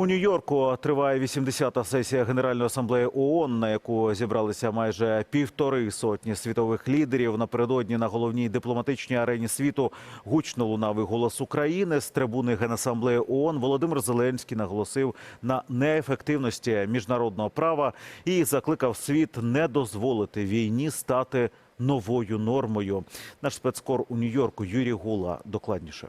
У Нью-Йорку триває 80-та сесія Генеральної асамблеї ООН, на яку зібралися майже півтори сотні світових лідерів. Напередодні на головній дипломатичній арені світу гучно лунав і голос України з трибуни Генасамблеї ООН. Володимир Зеленський наголосив на неефективності міжнародного права і закликав світ не дозволити війні стати новою нормою. Наш спецкор у Нью-Йорку Юрій Гула докладніше.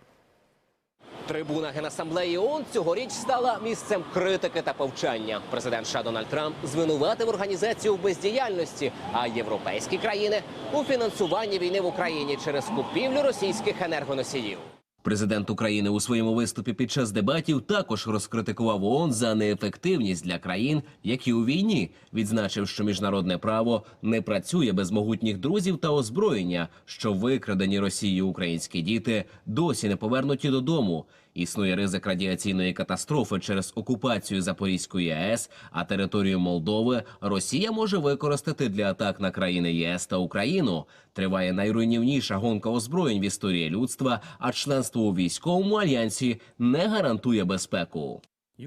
Трибуна Генасамблеї ООН цьогоріч стала місцем критики та повчання. Президент США Дональд Трамп звинуватив організацію в бездіяльності, а європейські країни у фінансуванні війни в Україні через купівлю російських енергоносіїв. Президент України у своєму виступі під час дебатів також розкритикував ООН за неефективність для країн, які у війні, відзначив, що міжнародне право не працює без могутніх друзів та озброєння, що викрадені Росією українські діти досі не повернуті додому. Існує ризик радіаційної катастрофи через окупацію Запорізької АЕС, а територію Молдови Росія може використати для атак на країни ЄС та Україну. Триває найруйнівніша гонка озброєнь в історії людства, а членство у військовому альянсі не гарантує безпеку.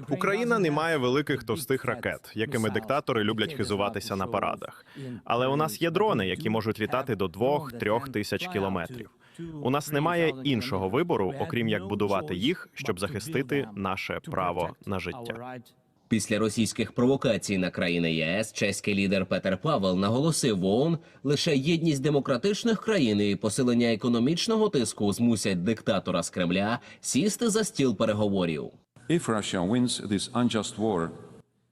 Україна не має великих товстих ракет, якими диктатори люблять хизуватися на парадах. Але у нас є дрони, які можуть літати до 2-3 тисяч кілометрів. У нас немає іншого вибору, окрім як будувати їх, щоб захистити наше право на життя. Після російських провокацій на країни ЄС чеський лідер Петер Павел наголосив в ООН, лише єдність демократичних країн і посилення економічного тиску змусять диктатора з Кремля сісти за стіл переговорів. If Russia wins this unjust war,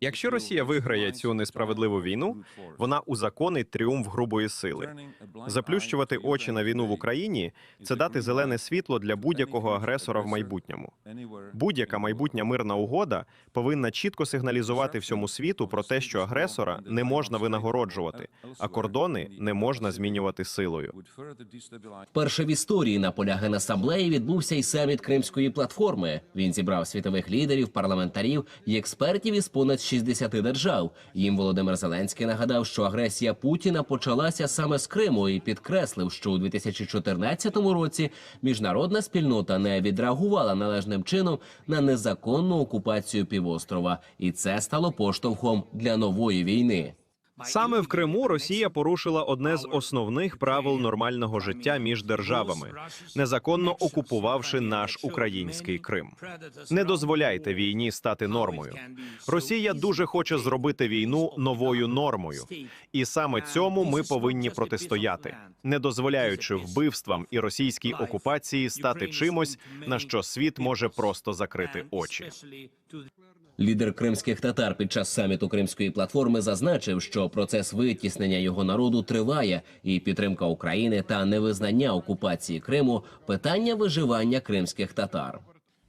Якщо Росія виграє цю несправедливу війну, вона узаконить тріумф грубої сили. Заплющувати очі на війну в Україні це дати зелене світло для будь-якого агресора в майбутньому. Будь-яка майбутня мирна угода повинна чітко сигналізувати всьому світу про те, що агресора не можна винагороджувати, а кордони не можна змінювати силою. Вперше в історії на полях Генасамблеї відбувся й саміт Кримської платформи. Він зібрав світових лідерів, парламентарів і експертів із понад 60 держав. Їм Володимир Зеленський нагадав, що агресія Путіна почалася саме з Криму і підкреслив, що у 2014 році міжнародна спільнота не відреагувала належним чином на незаконну окупацію півострова, і це стало поштовхом для нової війни. Саме в Криму Росія порушила одне з основних правил нормального життя між державами, незаконно окупувавши наш український Крим. Не дозволяйте війні стати нормою. Росія дуже хоче зробити війну новою нормою, і саме цьому ми повинні протистояти, не дозволяючи вбивствам і російській окупації стати чимось, на що світ може просто закрити очі. Лідер кримських татар під час саміту Кримської платформи зазначив, що процес витіснення його народу триває, і підтримка України та невизнання окупації Криму питання виживання кримських татар.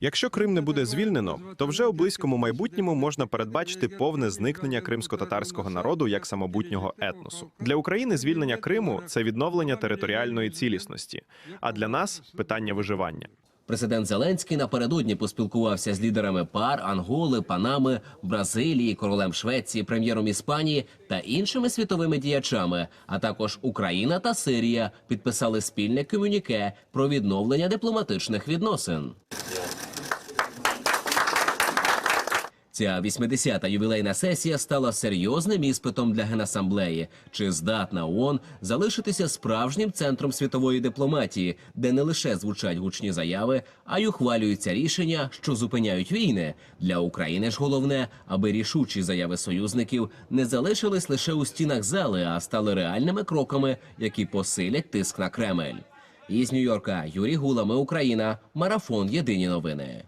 Якщо Крим не буде звільнено, то вже у близькому майбутньому можна передбачити повне зникнення кримсько-татарського народу як самобутнього етносу. Для України звільнення Криму це відновлення територіальної цілісності, а для нас питання виживання. Президент Зеленський напередодні поспілкувався з лідерами пар, Анголи, Панами, Бразилії, королем Швеції, прем'єром Іспанії та іншими світовими діячами. А також Україна та Сирія підписали спільне комюніке про відновлення дипломатичних відносин. Ця 80-та ювілейна сесія стала серйозним іспитом для Генасамблеї. Чи здатна ООН залишитися справжнім центром світової дипломатії, де не лише звучать гучні заяви, а й ухвалюються рішення, що зупиняють війни. Для України ж головне, аби рішучі заяви союзників не залишились лише у стінах зали, а стали реальними кроками, які посилять тиск на Кремль. Із Нью-Йорка Юрій Гула, ми Україна. Марафон Єдині новини.